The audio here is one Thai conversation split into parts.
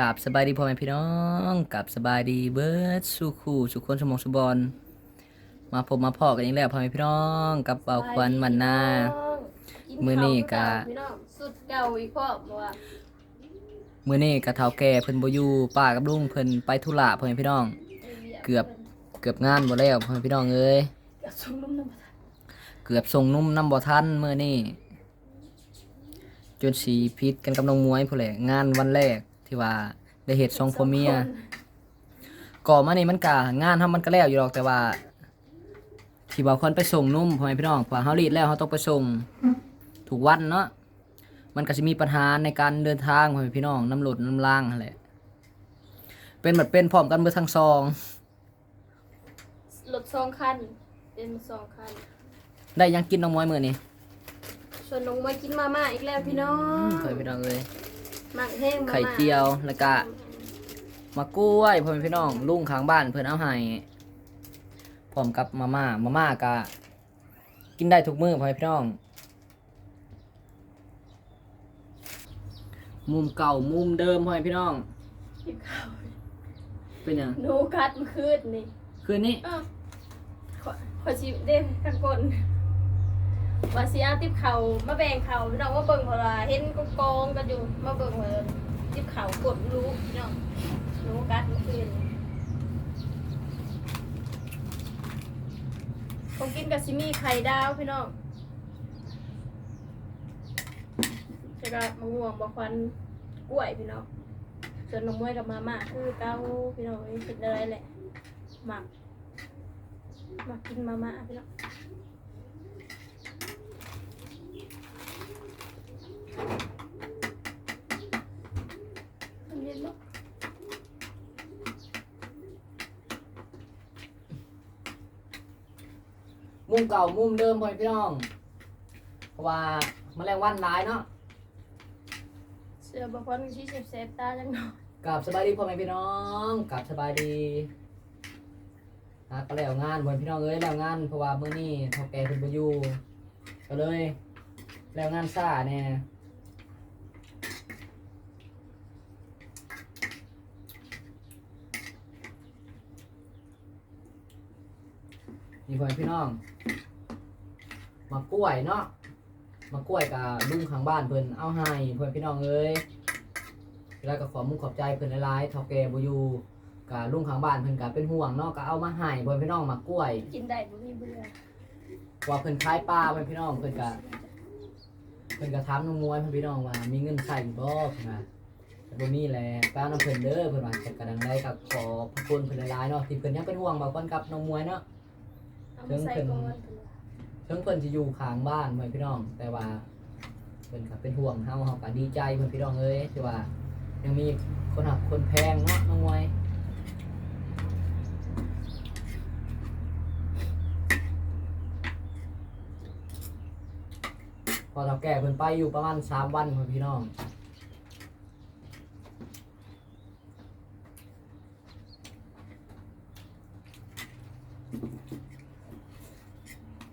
กับสบายดีพ่อแม่พี่น้องกับสบายดีเบิร์ดสู่คู่สู่คนสมองสุบอลมาพบมาพอกันอีกแล้วพ่อแม่พี่น้องกับเป่าควันมันนา มื้อนี้ก็ พี่น้องสุดเก่าอีกพ่อบอกว่ามื้อนี้กะเฒ่าแก่เพิ่นบ่อยู่ป้ากับลุงเพิ่นไปธุระพ่อแม่พี่น้อง เกือบ เกือบงานบ่แล้วพ่อแม่พี่น้องเอ้ยเกือบส่งนุ่มน้ำมันเกือบส่งนุ่มน้ำบ่ทันมื้อนี้จนสีพิษกันกับน้องมวยพุ่นแหละงานวันแรก ที่ว่าได้เฮ็ดทรงพ่อเมียก่อมานี่มันกะงานทำมันก็แล้วอยู่หรอกแต่ว่า ที่ว่าคนไปส่งนุ่มพ่อแม่พี่น้องพอเฮารีดแล้วเฮาต้องไปส่งถูกวันเนาะมันก็สิมีปัญหาในการเดินทางพ่อแม่พี่น้องน้ำหลดน้ำล่างนั่นแหละเป็นแบบเป็นพร้อมกันเบิดทั้งซองรถสองคันเป็นสองคันได้ยังกินน้องมวยมื้อนี้ส่วนน้องมากินมาม่าอีกแล้วพี่น้องพ่อแม่พี่น้องเอ้ยห มักแห้งมาม่าไข่เจียวแล้วก็มะกล้วยพ่อแม่พี่น้องลุงข้างบ้านเพิ่นเอาให้พร้อมกับมาม่ามาม่าก็กินได้ทุกมื้อพ่อแม่พี่น้อง มุมเก่ามุมเดิมพ่อแม่พี่น้องกินข้าวเป็นหยังหนูกัดเมื่อคืนนี่คืนนี้อ้าวขอขอชิมเด้ข้างกน ว่าสิเอาติบเขามาแบ่งเขาพี่น้องว่าเบิ่งเพราะว่าเห็นกองกองๆกันอยู่มาเบิ่งว่าติบเขากดรู้พี่น้องหนูกัดเมื่อคืนผมกินกับซิมีไข่ดาวพี่น้องแล้วก็มะม่วงบะควันกล้วยพี่น้องส่วนนมมวยกับมาม่าคือเก้าพี่น้องนี่กินอะไรแหละหมักหมักกินมาม่าพี่น้อง มันเย็นเนาะ มุมเก่ามุมเดิมพ่อแม่พี่น้อง เพราะว่าแมลงวันหลายเนาะเสือบะควันชี้เซฟเซฟตาจังเนาะกับสบายดีพ่อแม่พี่น้องกับสบายดีฮะก็แล้วงานพ่อแม่พี่น้องเอ้ยแล้วงานเพราะว่ามื้อนี้เฒ่าแก่เพิ่นบ่อยู่ก็เลย แล้วงานซ่าแน่ นี่พ่อแม่พี่น้องมากล้วยเนาะมากล้วยกับลุงข้างบ้านเพิ่นเอาให้พ่อแม่พี่น้องเอ้ยแล้วก็ขอมุกขอบใจเพิ่นหลายๆเฒ่าแก่บ่อยู่กับลุงข้างบ้านเพิ่นก็เป็นห่วงเนาะก็เอามาให้พ่อพี่น้องมากล้วยกินได้บ่มีเบื่อว่าเพิ่นขายปลาพ่อพี่น้องเพิ่นก็เพิ่นก็ถามน้องมวยพ่อพี่น้องว่ามีเงินใช้บ่เพิ่นว่าแต่บ่มีแหละป้าน้องเพิ่นเด้อเพิ่นว่าแต่กระดังได้ก็ขอพระคุณเพิ่นหลายๆเนาะที่เพิ่นยังเป็นห่วงบ่าวคนกับน้องมวยเนาะ เอามาใส่ก่อนถึงเพิ่นสิอยู่ข้างบ้านพ่อพี่น้อง แต่ว่าเพิ่นก็เป็นห่วงเฮาเฮาก็ดีใจเพ่อพี่น้องเอ้ยที่ว่า ยังมีคนหักคนแพงเนาะน้องมวยพอเราแก่เพิ่นไปอยู่ประมาณสามวันพ่อพี่น้อง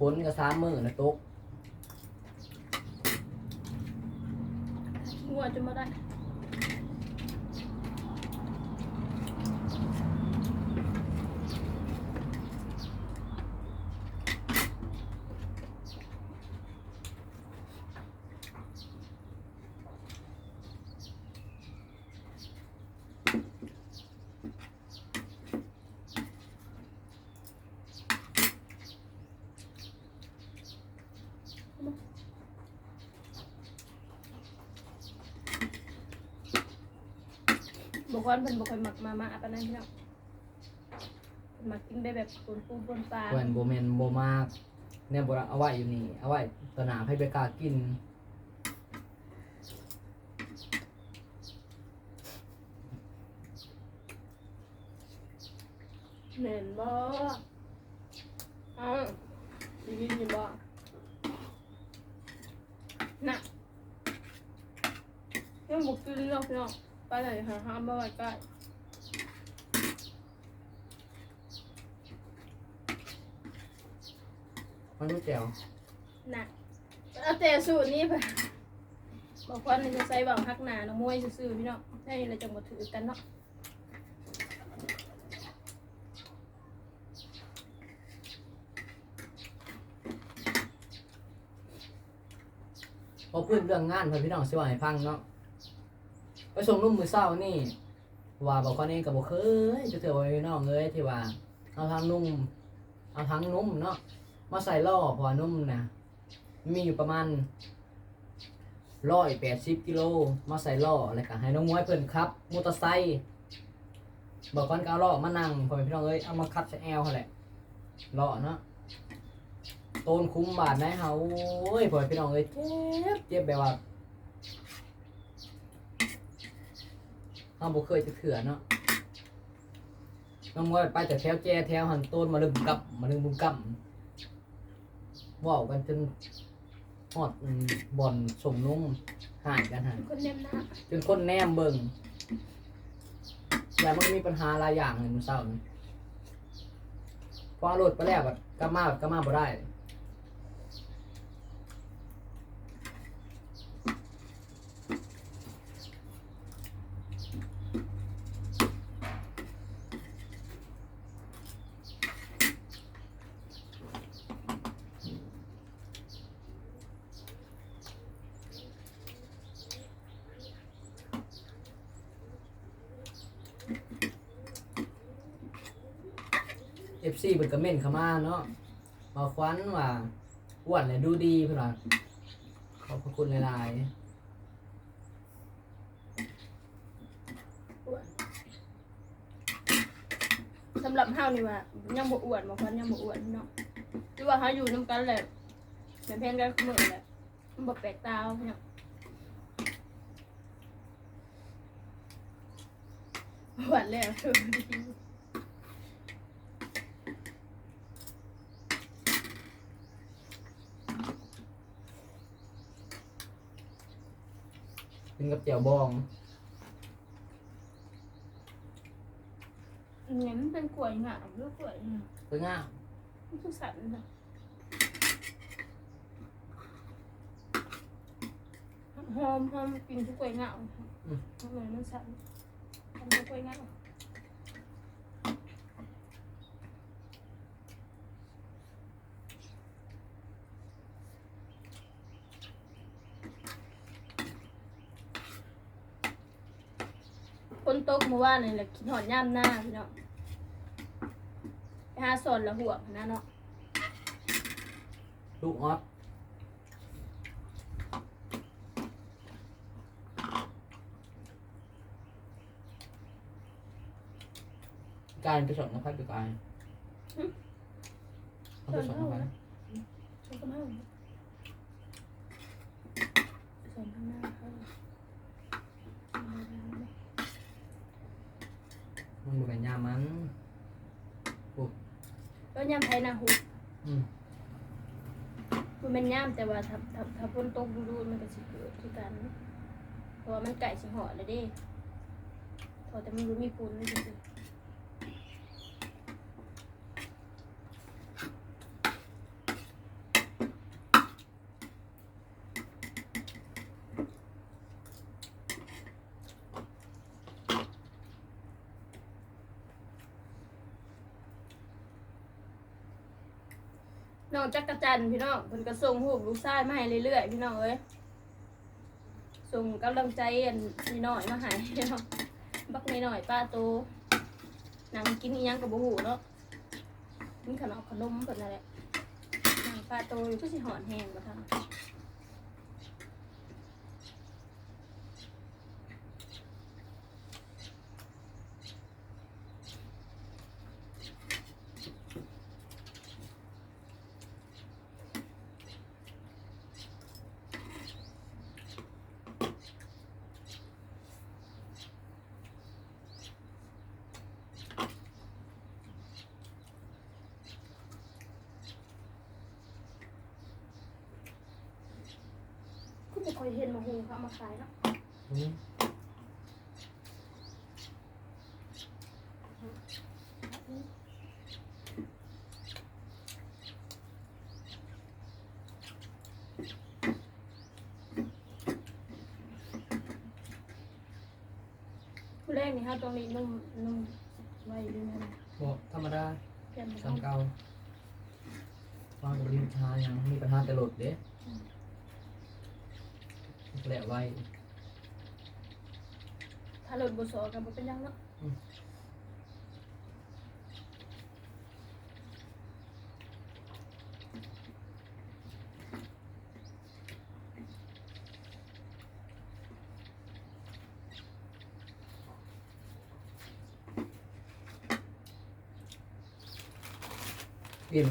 ผลก็สามมือนะตก งัวจนมาได้ บางคนเพิ่นบ่ค่อยมักมาม่าปานนั้นพี่น้องเพิ่นมักกินได้แบบปูนปูนปนปลาเพิ่นบ่แม่นบ่มากเนี่ยบ่ได้เอาไว้อยู่นี่ เอาไว้ตอนหน้าให้ไปกล้ากินแม่นบ่เอ้าดีดีนี่บ่น่ะยังบ่กินเนาะพี่น้อง ไปไหนหาหาบ่ไว้ใกล้มันรู้แจ่วน่ะเอาแต่สูตรนี้ไปบอกว่านี่จะใส่บังฮักหนาน้องมวยซื่อๆพี่น้องให้เราจังบ่ถือกันเนาะพอพูดเรื่องงานเพื่อนพี่น้องสิว่าให้ฟังเนาะ ส่งนุ่มมือเศร้านี่ ว่าบอกว่านี่กับบอกเคยจะเจอไว้น้องเลยที่ว่า เอาทางนุ่ม เอาทางนุ่มเนาะมาใส่ล่อพอนุ่มนะมีอยู่ประมาณร้อยแปดสิบกิโลมาใส่ล่ออะไรกันให้น้องมวยเพิ่นครับมอเตอร์ไซค์บอกก่อนก็เอาล่อมานั่งพอพี่น้องเอ้ยเอามาคัดใส่แอลเขาแหละล่อเนาะโตนคุ้มบาทไหนเฮาโอ้ยพอพี่น้องเอ้ยเจ็บเจ็บแบบว่า เฮาบ่เคยจะเถื่อเนาะน้องมวยไปแต่แถวแจแถวหันต้นมาลึงกับมาลึงบุงกับว่าวกันจนฮอดอืมบ่อนส่งนุ่มหายกันหายคนเน้นหน้าจนคนแนมเบิ่งอย่างมันก็มีปัญหาหลายอย่างเลยมันเศร้านี่พอรถไปแล้วแบบกลับมาแบบกลับมาบ่ได้ เอฟซีเพิ่นก็เม่นเข้ามาเนาะมาควันว่าอ้วนและดูดีเพิ่นว่าขอบพระคุณหลายสำหรับเฮานี่ว่ายังบ่อ้วนบอกว่ายังบ่อ้วนพี่น้องคือว่าเฮาอยู่นํกันแหละเป็นเพื่อนกันเสมอแหละมันบ่แปลกตาพี่น้องหวานแล้ว ๆเป็นกับเจียวบอง เนี่ยมันเป็นกล้วยงามหรือกล้วยงามเพิ่งอะมันคือสัตว์นะหอมหอมกลินทุกกล้วยงามทำไมมันสัตว์ทำทุกกล้วยงาม นตกเมื่อวานนี่แหละคิดหอนย่ามหน้าพี่น้องไปหาสอนละหัวนะเนาะลูกออสกายไปสอนนะครับไปกายเอาไปสอนนะครับฉันก็ไม่เอาสอนข้างหน้าเขา มันบ่เป็นยามันก็ย่ำไทยนะหูอืมมันเป็นย่ำแต่ว่าถ้าถ้าถ้าพ้นตกดูๆมันก็สิเกิดคือกัน เพราะว่ามันไก่สิห่อเลยเด้พอแต่มันรู้มีปูนนี่จ น้องจักรจันทร์พี่น้องเพิ่นก็ส่งรูปลูกชายมาให้เรื่อยๆพี่น้องเอ้ยส่งกำลังใจอันนิดหน่อยมาให้พี่น้องบักนิดหน่อยป้าโตนางกินอีหยังกับบ่หูเนาะกินขนมขนมเพิ่นนั่นแหละนางป้าโตอยู่ก็สิหอนแห้งบ่ทัน จะคอยเห็นมาเฮงเขามาขายเนาะอืมผู้แรกนี่ครัตรงนี้นุ่มนุ่มไวด้วยนะบอกธรรมดาสางเก้าวางกับบริษัทยังมีปัญหาแต่หลดเด้ แหละไว้ถ้าหลดบุษอกับบ่เป็นหยังเนาะเปลี่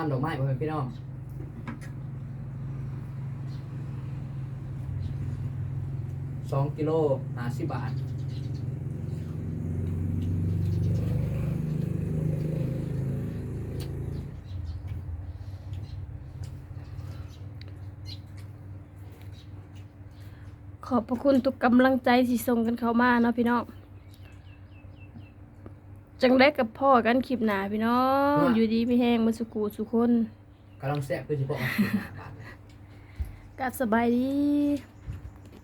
ยนก็น้ำดอกไม้พ่อแม่พี่น้องสองกิโลห้าสิบบาทขอบพระคุณทุกกำลังใจที่ส่งกันเข้ามาเนาะพี่น้อง จังได้กับพ่อกันคลิปหนาพี่น้องอยู่ดีไม่แห้งมาสุกูสุคนกำลังแซ่บคือสิบอกว่ากับสบายดี